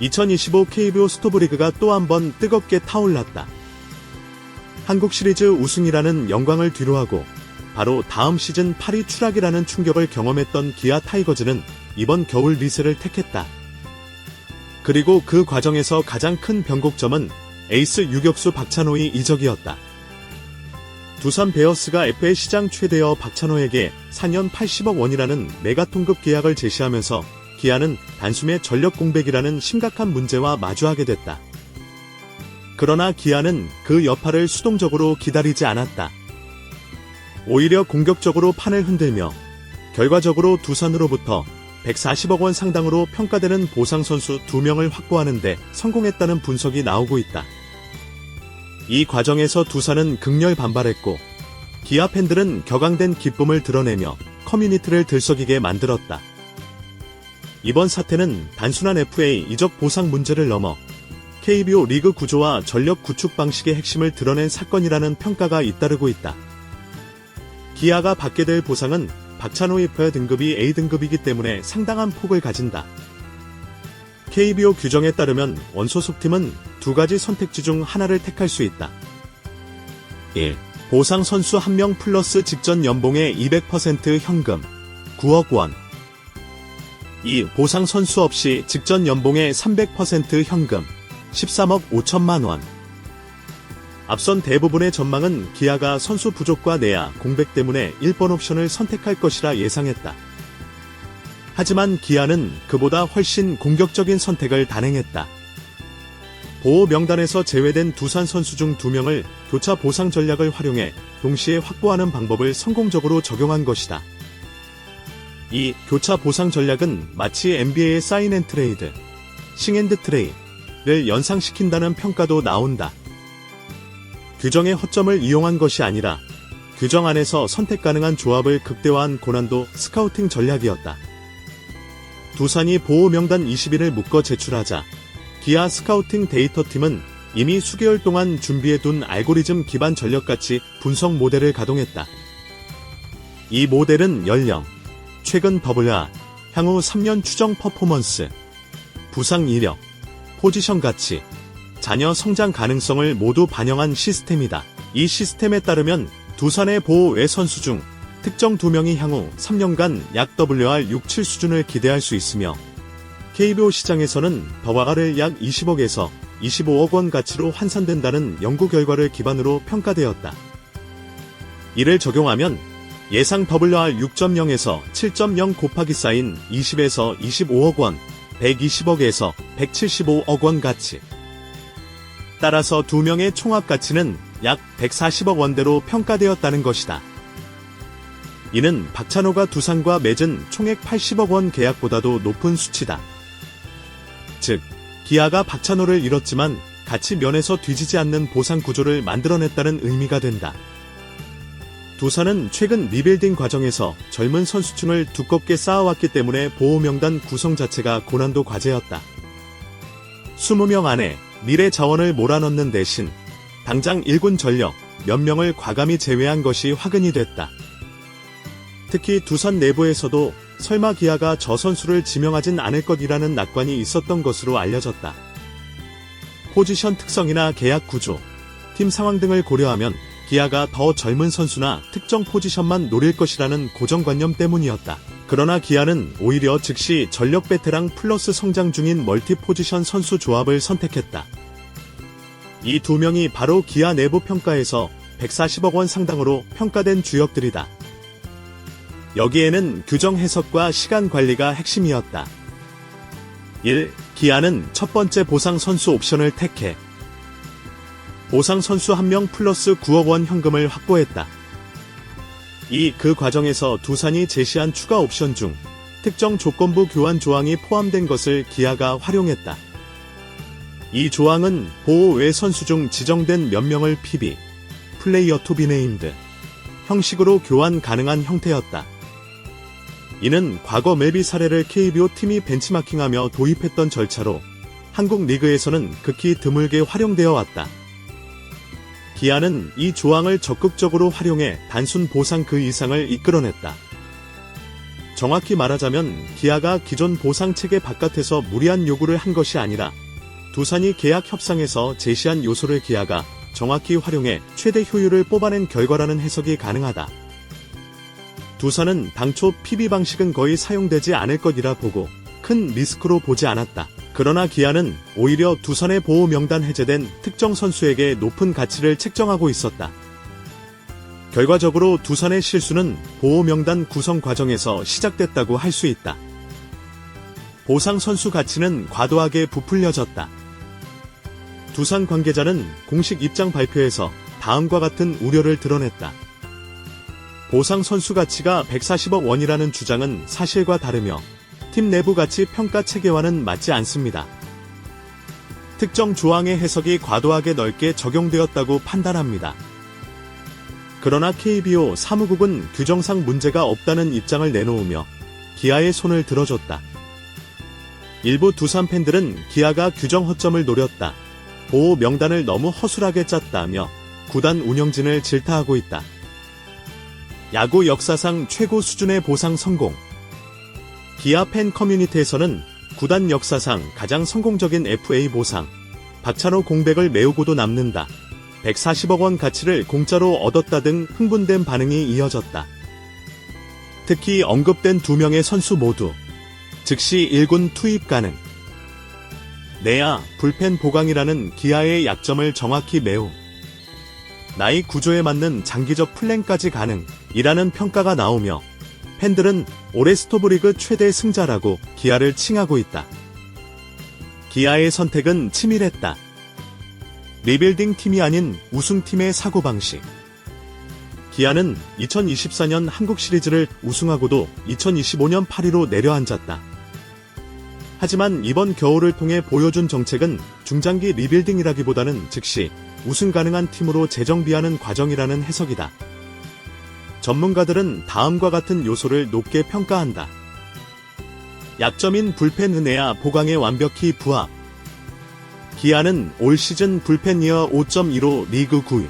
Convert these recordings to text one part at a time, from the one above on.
2025 KBO 스토브리그가 또 한 번 뜨겁게 타올랐다. 한국 시리즈 우승이라는 영광을 뒤로하고 바로 다음 시즌 8위 추락이라는 충격을 경험했던 기아 타이거즈는 이번 겨울 리스를 택했다. 그리고 그 과정에서 가장 큰 변곡점은 에이스 유격수 박찬호의 이적이었다. 두산 베어스가 FA 시장 최대여 박찬호에게 4년 80억 원이라는 메가톤급 계약을 제시하면서 기아는 단숨에 전력 공백이라는 심각한 문제와 마주하게 됐다. 그러나 기아는 그 여파를 수동적으로 기다리지 않았다. 오히려 공격적으로 판을 흔들며 결과적으로 두산으로부터 140억 원 상당으로 평가되는 보상 선수 2명을 확보하는데 성공했다는 분석이 나오고 있다. 이 과정에서 두산은 극렬 반발했고 기아 팬들은 격앙된 기쁨을 드러내며 커뮤니티를 들썩이게 만들었다. 이번 사태는 단순한 FA 이적 보상 문제를 넘어 KBO 리그 구조와 전력 구축 방식의 핵심을 드러낸 사건이라는 평가가 잇따르고 있다. 기아가 받게 될 보상은 박찬호 이퍼 등급이 A등급이기 때문에 상당한 폭을 가진다. KBO 규정에 따르면 원소속팀은 두 가지 선택지 중 하나를 택할 수 있다. 1. 보상 선수 1명 플러스 직전 연봉의 200% 현금 9억 원 2. 보상 선수 없이 직전 연봉의 300% 현금 13억 5천만 원 앞선 대부분의 전망은 기아가 선수 부족과 내야 공백 때문에 1번 옵션을 선택할 것이라 예상했다. 하지만 기아는 그보다 훨씬 공격적인 선택을 단행했다. 보호 명단에서 제외된 두산 선수 중 2명을 교차 보상 전략을 활용해 동시에 확보하는 방법을 성공적으로 적용한 것이다. 이 교차 보상 전략은 마치 NBA의 사인 앤 트레이드, 싱앤드 트레이를 연상시킨다는 평가도 나온다. 규정의 허점을 이용한 것이 아니라 규정 안에서 선택 가능한 조합을 극대화한 고난도 스카우팅 전략이었다. 두산이 보호 명단 20일을 묶어 제출하자 기아 스카우팅 데이터 팀은 이미 수개월 동안 준비해둔 알고리즘 기반 전력같이 분석 모델을 가동했다. 이 모델은 연령, 최근 WR, 향후 3년 추정 퍼포먼스, 부상 이력, 포지션 가치, 자녀 성장 가능성을 모두 반영한 시스템이다. 이 시스템에 따르면 두산의 보호 외 선수 중 특정 두 명이 향후 3년간 약 WR 67 수준을 기대할 수 있으며 KBO 시장에서는 더와가를 약 20억에서 25억 원 가치로 환산된다는 연구 결과를 기반으로 평가되었다. 이를 적용하면 예상 WR 6.0에서 7.0 곱하기 쌓인 20에서 25억 원, 120억에서 175억 원 가치. 따라서 두 명의 총합 가치는 약 140억 원대로 평가되었다는 것이다. 이는 박찬호가 두산과 맺은 총액 80억 원 계약보다도 높은 수치다. 즉, 기아가 박찬호를 잃었지만 가치 면에서 뒤지지 않는 보상 구조를 만들어냈다는 의미가 된다. 두산은 최근 리빌딩 과정에서 젊은 선수층을 두껍게 쌓아왔기 때문에 보호 명단 구성 자체가 고난도 과제였다. 20명 안에 미래 자원을 몰아넣는 대신 당장 1군 전력 몇 명을 과감히 제외한 것이 화근이 됐다. 특히 두산 내부에서도 설마 기아가 저 선수를 지명하진 않을 것이라는 낙관이 있었던 것으로 알려졌다. 포지션 특성이나 계약 구조, 팀 상황 등을 고려하면 기아가 더 젊은 선수나 특정 포지션만 노릴 것이라는 고정관념 때문이었다. 그러나 기아는 오히려 즉시 전력 베테랑 플러스 성장 중인 멀티 포지션 선수 조합을 선택했다. 이 두 명이 바로 기아 내부 평가에서 140억 원 상당으로 평가된 주역들이다. 여기에는 규정 해석과 시간 관리가 핵심이었다. 1. 기아는 첫 번째 보상 선수 옵션을 택해 보상 선수 1명 플러스 9억 원 현금을 확보했다. 2. 그 과정에서 두산이 제시한 추가 옵션 중 특정 조건부 교환 조항이 포함된 것을 기아가 활용했다. 이 조항은 보호 외 선수 중 지정된 몇 명을 PB, 플레이어 투비 네임드 형식으로 교환 가능한 형태였다. 이는 과거 맵이 사례를 KBO 팀이 벤치마킹하며 도입했던 절차로 한국 리그에서는 극히 드물게 활용되어 왔다. 기아는 이 조항을 적극적으로 활용해 단순 보상 그 이상을 이끌어냈다. 정확히 말하자면 기아가 기존 보상 체계 바깥에서 무리한 요구를 한 것이 아니라 두산이 계약 협상에서 제시한 요소를 기아가 정확히 활용해 최대 효율을 뽑아낸 결과라는 해석이 가능하다. 두산은 당초 PB 방식은 거의 사용되지 않을 것이라 보고 큰 리스크로 보지 않았다. 그러나 기아는 오히려 두산의 보호 명단 해제된 특정 선수에게 높은 가치를 책정하고 있었다. 결과적으로 두산의 실수는 보호 명단 구성 과정에서 시작됐다고 할 수 있다. 보상 선수 가치는 과도하게 부풀려졌다. 두산 관계자는 공식 입장 발표에서 다음과 같은 우려를 드러냈다. 보상 선수 가치가 140억 원이라는 주장은 사실과 다르며 팀 내부 가치 평가 체계와는 맞지 않습니다. 특정 조항의 해석이 과도하게 넓게 적용되었다고 판단합니다. 그러나 KBO 사무국은 규정상 문제가 없다는 입장을 내놓으며 기아의 손을 들어줬다. 일부 두산 팬들은 기아가 규정 허점을 노렸다. 보호 명단을 너무 허술하게 짰다며 구단 운영진을 질타하고 있다. 야구 역사상 최고 수준의 보상 성공. 기아 팬 커뮤니티에서는 구단 역사상 가장 성공적인 FA 보상. 박찬호 공백을 메우고도 남는다. 140억 원 가치를 공짜로 얻었다 등 흥분된 반응이 이어졌다. 특히 언급된 두 명의 선수 모두 즉시 1군 투입 가능. 내야 불펜 보강이라는 기아의 약점을 정확히 메우. 나이 구조에 맞는 장기적 플랜까지 가능이라는 평가가 나오며 팬들은 올해 스토브리그 최대 승자라고 기아를 칭하고 있다. 기아의 선택은 치밀했다. 리빌딩 팀이 아닌 우승팀의 사고방식. 기아는 2024년 한국 시리즈를 우승하고도 2025년 8위로 내려앉았다. 하지만 이번 겨울을 통해 보여준 정책은 중장기 리빌딩이라기보다는 즉시 우승 가능한 팀으로 재정비하는 과정이라는 해석이다. 전문가들은 다음과 같은 요소를 높게 평가한다. 약점인 불펜 은혜야 보강에 완벽히 부합. 기아는 올 시즌 불펜 이어 5.15 리그 9위.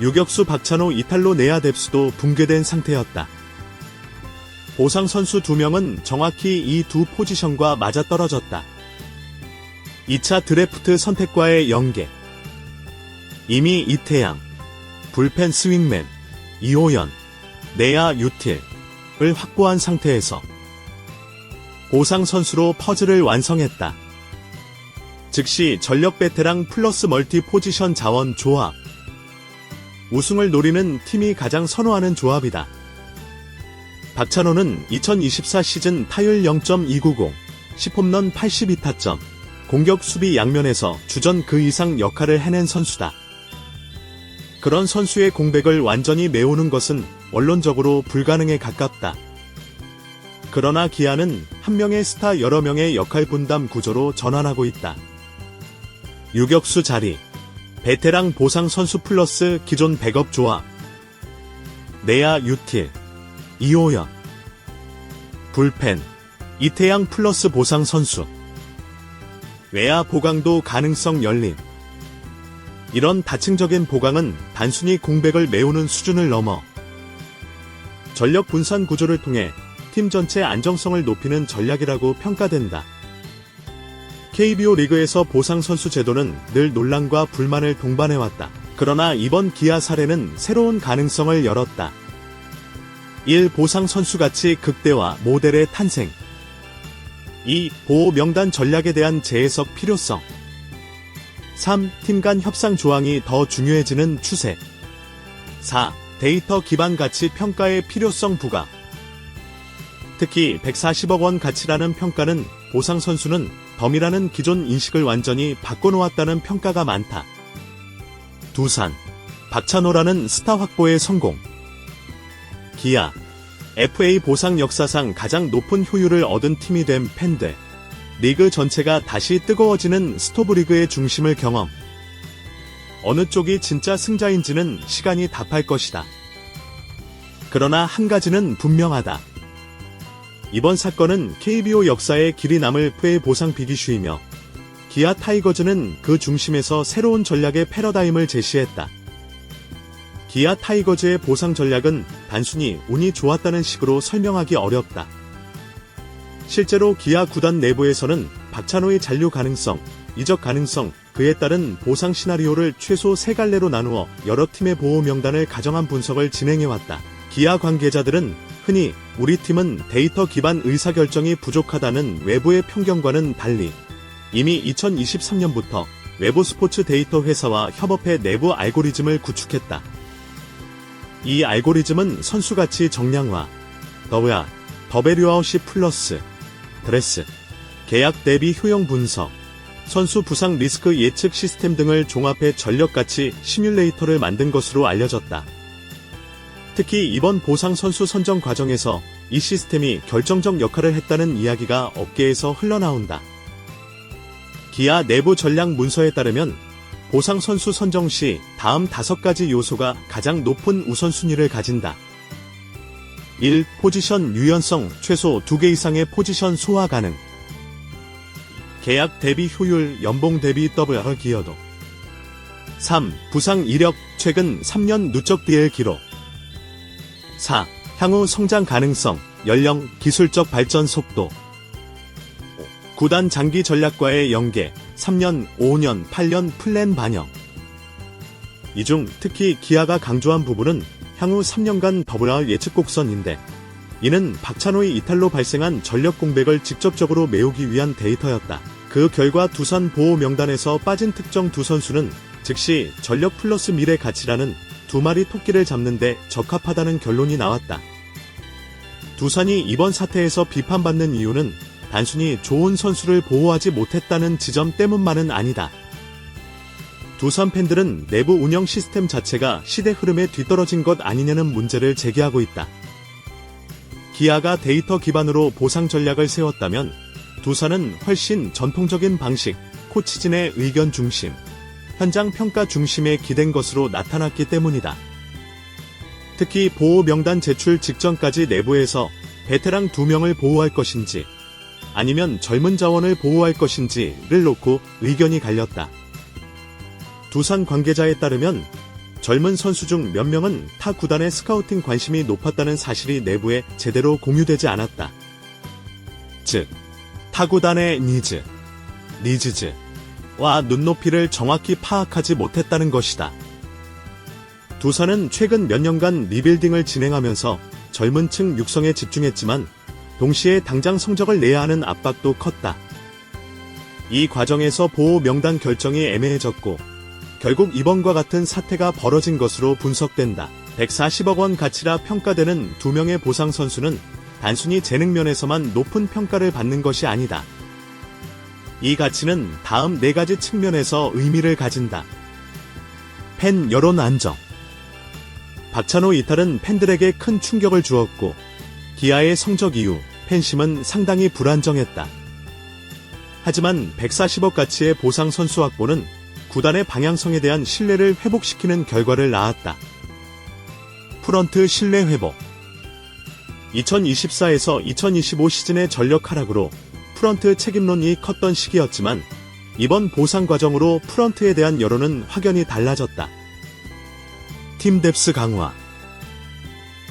유격수 박찬호 이탈로 내야 뎁스도 붕괴된 상태였다. 보상 선수 2명은 정확히 이 두 포지션과 맞아떨어졌다. 2차 드래프트 선택과의 연계. 이미 이태양, 불펜 스윙맨, 이호연, 내야 유틸을 확보한 상태에서 보상 선수로 퍼즐을 완성했다. 즉시 전력 베테랑 플러스 멀티 포지션 자원 조합. 우승을 노리는 팀이 가장 선호하는 조합이다. 박찬호는 2024 시즌 타율 0.290, 10홈런 82타점, 공격 수비 양면에서 주전 그 이상 역할을 해낸 선수다. 그런 선수의 공백을 완전히 메우는 것은 원론적으로 불가능에 가깝다. 그러나 기아는 한 명의 스타 여러 명의 역할 분담 구조로 전환하고 있다. 유격수 자리, 베테랑 보상 선수 플러스 기존 백업 조합, 내야 유틸, 이호연, 불펜, 이태양 플러스 보상 선수, 외야 보강도 가능성 열림. 이런 다층적인 보강은 단순히 공백을 메우는 수준을 넘어 전력 분산 구조를 통해 팀 전체 안정성을 높이는 전략이라고 평가된다. KBO 리그에서 보상 선수 제도는 늘 논란과 불만을 동반해왔다. 그러나 이번 기아 사례는 새로운 가능성을 열었다. 1. 보상 선수 가치 극대화 모델의 탄생. 2. 보호 명단 전략에 대한 재해석 필요성. 3. 팀 간 협상 조항이 더 중요해지는 추세. 4. 데이터 기반 가치 평가의 필요성 부각. 특히 140억 원 가치라는 평가는 보상 선수는 덤이라는 기존 인식을 완전히 바꿔놓았다는 평가가 많다. 두산, 박찬호라는 스타 확보의 성공. 기아, FA 보상 역사상 가장 높은 효율을 얻은 팀이 된 팬들. 리그 전체가 다시 뜨거워지는 스토브리그의 중심을 경험. 어느 쪽이 진짜 승자인지는 시간이 답할 것이다. 그러나 한 가지는 분명하다. 이번 사건은 KBO 역사에 길이 남을 FA 보상 비기슈이며 기아 타이거즈는 그 중심에서 새로운 전략의 패러다임을 제시했다. 기아 타이거즈의 보상 전략은 단순히 운이 좋았다는 식으로 설명하기 어렵다. 실제로 기아 구단 내부에서는 박찬호의 잔류 가능성, 이적 가능성, 그에 따른 보상 시나리오를 최소 세 갈래로 나누어 여러 팀의 보호 명단을 가정한 분석을 진행해왔다. 기아 관계자들은 흔히 우리 팀은 데이터 기반 의사결정이 부족하다는 외부의 편견과는 달리 이미 2023년부터 외부 스포츠 데이터 회사와 협업해 내부 알고리즘을 구축했다. 이 알고리즘은 선수가치 정량화, 더브야, 더베류아웃이 플러스, 드레스, 계약 대비 효용 분석, 선수 부상 리스크 예측 시스템 등을 종합해 전력가치 시뮬레이터를 만든 것으로 알려졌다. 특히 이번 보상 선수 선정 과정에서 이 시스템이 결정적 역할을 했다는 이야기가 업계에서 흘러나온다. 기아 내부 전략 문서에 따르면 보상 선수 선정 시 다음 다섯 가지 요소가 가장 높은 우선순위를 가진다. 1. 포지션 유연성 최소 2개 이상의 포지션 소화 가능. 계약 대비 효율 연봉 대비 WR 기여도. 3. 부상 이력 최근 3년 누적 DL 기록. 4. 향후 성장 가능성, 연령, 기술적 발전 속도. 구단 장기 전략과의 연계, 3년, 5년, 8년 플랜 반영. 이 중 특히 기아가 강조한 부분은 향후 3년간 더블R 예측 곡선인데, 이는 박찬호의 이탈로 발생한 전력 공백을 직접적으로 메우기 위한 데이터였다. 그 결과 두산 보호 명단에서 빠진 특정 두 선수는 즉시 전력 플러스 미래 가치라는 두 마리 토끼를 잡는데 적합하다는 결론이 나왔다. 두산이 이번 사태에서 비판받는 이유는 단순히 좋은 선수를 보호하지 못했다는 지점 때문만은 아니다. 두산 팬들은 내부 운영 시스템 자체가 시대 흐름에 뒤떨어진 것 아니냐는 문제를 제기하고 있다. 기아가 데이터 기반으로 보상 전략을 세웠다면 두산은 훨씬 전통적인 방식, 코치진의 의견 중심, 현장 평가 중심에 기댄 것으로 나타났기 때문이다. 특히 보호 명단 제출 직전까지 내부에서 베테랑 두 명을 보호할 것인지 아니면 젊은 자원을 보호할 것인지를 놓고 의견이 갈렸다. 두산 관계자에 따르면 젊은 선수 중 몇 명은 타 구단의 스카우팅 관심이 높았다는 사실이 내부에 제대로 공유되지 않았다. 즉, 타 구단의 니즈, 니즈즈와 눈높이를 정확히 파악하지 못했다는 것이다. 두산은 최근 몇 년간 리빌딩을 진행하면서 젊은 층 육성에 집중했지만 동시에 당장 성적을 내야 하는 압박도 컸다. 이 과정에서 보호 명단 결정이 애매해졌고 결국 이번과 같은 사태가 벌어진 것으로 분석된다. 140억 원 가치라 평가되는 두 명의 보상 선수는 단순히 재능 면에서만 높은 평가를 받는 것이 아니다. 이 가치는 다음 네 가지 측면에서 의미를 가진다. 팬 여론 안정. 박찬호 이탈은 팬들에게 큰 충격을 주었고 기아의 성적 이후 팬심은 상당히 불안정했다. 하지만 140억 가치의 보상 선수 확보는 구단의 방향성에 대한 신뢰를 회복시키는 결과를 낳았다. 프런트 신뢰 회복. 2024에서 2025 시즌의 전력 하락으로 프런트 책임론이 컸던 시기였지만 이번 보상 과정으로 프런트에 대한 여론은 확연히 달라졌다. 팀 뎁스 강화.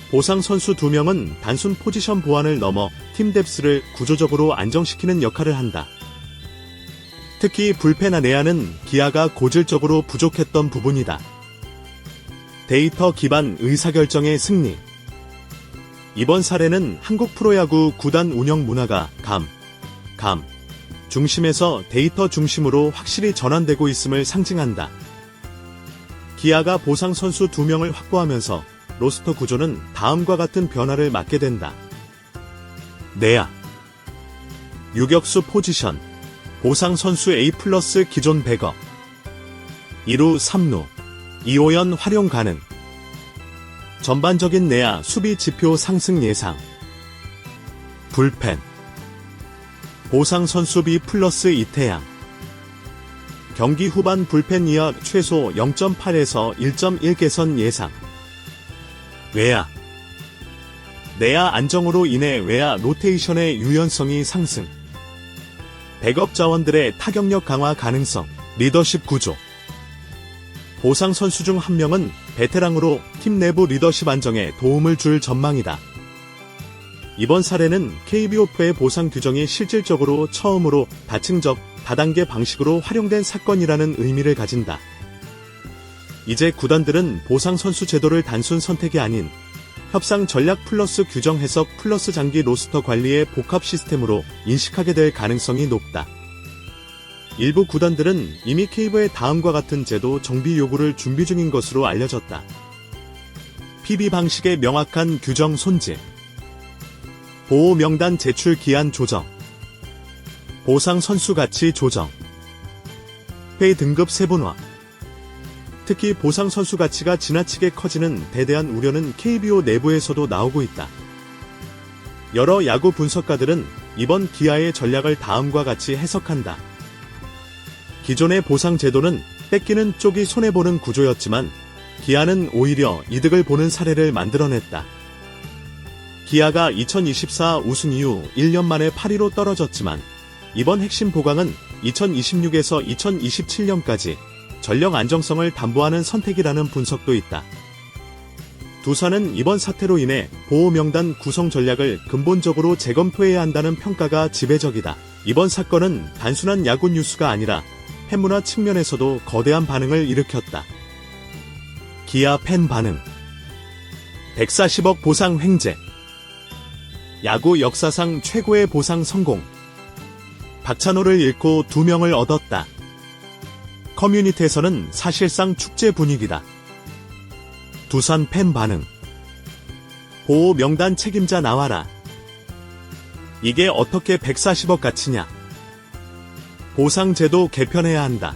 보상 선수 두 명은 단순 포지션 보완을 넘어 팀 뎁스를 구조적으로 안정시키는 역할을 한다. 특히 불펜 내야는 기아가 고질적으로 부족했던 부분이다. 데이터 기반 의사결정의 승리. 이번 사례는 한국 프로야구 구단 운영 문화가 감, 감, 중심에서 데이터 중심으로 확실히 전환되고 있음을 상징한다. 기아가 보상 선수 두 명을 확보하면서 로스터 구조는 다음과 같은 변화를 맞게 된다. 내야 유격수 포지션 보상 선수 A 플러스 기존 100억 2루 3루 이호연 활용 가능. 전반적인 내야 수비 지표 상승 예상. 불펜. 보상 선수 B 플러스 이태양. 경기 후반 불펜 이하 최소 0.8에서 1.1 개선 예상. 외야. 내야 안정으로 인해 외야 로테이션의 유연성이 상승 백업 자원들의 타격력 강화 가능성 리더십 구조 보상 선수 중 한 명은 베테랑으로 팀 내부 리더십 안정에 도움을 줄 전망이다. 이번 사례는 KBO프의 보상 규정이 실질적으로 처음으로 다층적, 다단계 방식으로 활용된 사건이라는 의미를 가진다. 이제 구단들은 보상 선수 제도를 단순 선택이 아닌 협상 전략 플러스 규정 해석 플러스 장기 로스터 관리의 복합 시스템으로 인식하게 될 가능성이 높다. 일부 구단들은 이미 케이브의 다음과 같은 제도 정비 요구를 준비 중인 것으로 알려졌다. PB 방식의 명확한 규정 손질, 보호 명단 제출 기한 조정, 보상 선수 가치 조정, 회 등급 세분화, 특히 보상 선수 가치가 지나치게 커지는 데 대한 우려는 KBO 내부에서도 나오고 있다. 여러 야구 분석가들은 이번 기아의 전략을 다음과 같이 해석한다. 기존의 보상 제도는 뺏기는 쪽이 손해보는 구조였지만 기아는 오히려 이득을 보는 사례를 만들어냈다. 기아가 2024 우승 이후 1년 만에 8위로 떨어졌지만 이번 핵심 보강은 2026에서 2027년까지 전력 안정성을 담보하는 선택이라는 분석도 있다. 두산은 이번 사태로 인해 보호 명단 구성 전략을 근본적으로 재검토해야 한다는 평가가 지배적이다. 이번 사건은 단순한 야구 뉴스가 아니라 팬문화 측면에서도 거대한 반응을 일으켰다. 기아 팬 반응 140억 보상 횡재 야구 역사상 최고의 보상 성공 박찬호를 잃고 두 명을 얻었다. 커뮤니티에서는 사실상 축제 분위기다. 두산 팬 반응. 보호 명단 책임자 나와라. 이게 어떻게 140억 가치냐? 보상제도 개편해야 한다.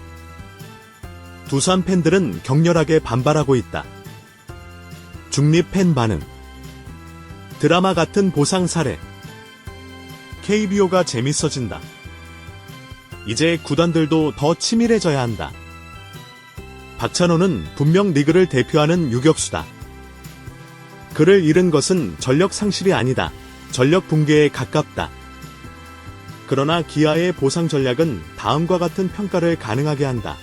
두산 팬들은 격렬하게 반발하고 있다. 중립 팬 반응. 드라마 같은 보상 사례. KBO가 재밌어진다. 이제 구단들도 더 치밀해져야 한다. 박찬호는 분명 리그를 대표하는 유격수다. 그를 잃은 것은 전력 상실이 아니다. 전력 붕괴에 가깝다. 그러나 기아의 보상 전략은 다음과 같은 평가를 가능하게 한다.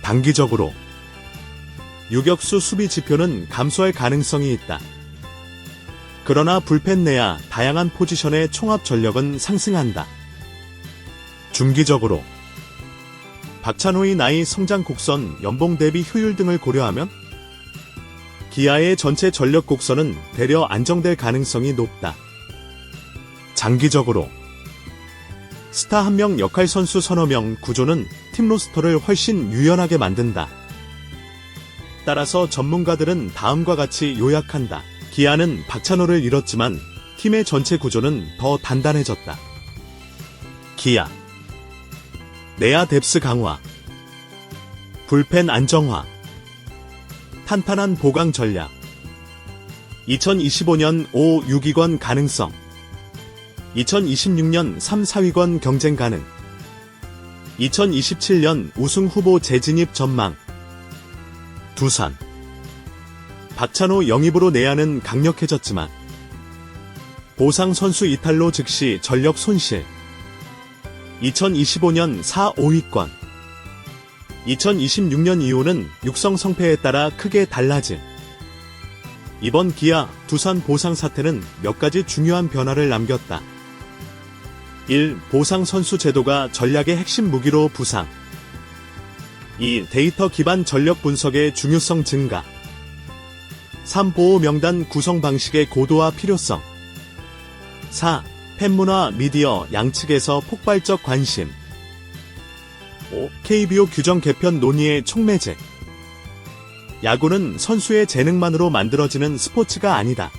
단기적으로 유격수 수비 지표는 감소할 가능성이 있다. 그러나 불펜 내야 다양한 포지션의 총합 전력은 상승한다. 중기적으로 박찬호의 나이 성장 곡선, 연봉 대비 효율 등을 고려하면 기아의 전체 전력 곡선은 대려 안정될 가능성이 높다. 장기적으로 스타 한 명 역할 선수 서너 명 구조는 팀 로스터를 훨씬 유연하게 만든다. 따라서 전문가들은 다음과 같이 요약한다. 기아는 박찬호를 잃었지만 팀의 전체 구조는 더 단단해졌다. 기아 내야 뎁스 강화 불펜 안정화 탄탄한 보강 전략 2025년 5, 6위권 가능성 2026년 3, 4위권 경쟁 가능 2027년 우승 후보 재진입 전망 두산. 박찬호 영입으로 내야는 강력해졌지만 보상 선수 이탈로 즉시 전력 손실 2025년 4, 5위권 2026년 이후는 육성 성패에 따라 크게 달라질 이번 기아 두산 보상 사태는 몇 가지 중요한 변화를 남겼다. 1. 보상 선수 제도가 전략의 핵심 무기로 부상 2. 데이터 기반 전력 분석의 중요성 증가 3. 보호 명단 구성 방식의 고도화 필요성 4. 팬문화, 미디어 양측에서 폭발적 관심 5. KBO 규정 개편 논의의 촉매제 야구는 선수의 재능만으로 만들어지는 스포츠가 아니다.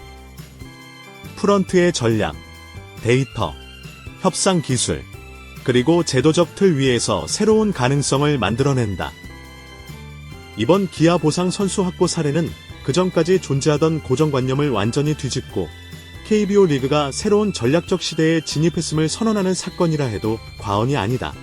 프런트의 전략, 데이터, 협상 기술, 그리고 제도적 틀 위에서 새로운 가능성을 만들어낸다. 이번 기아 보상 선수 확보 사례는 그전까지 존재하던 고정관념을 완전히 뒤집고 KBO 리그가 새로운 전략적 시대에 진입했음을 선언하는 사건이라 해도 과언이 아니다.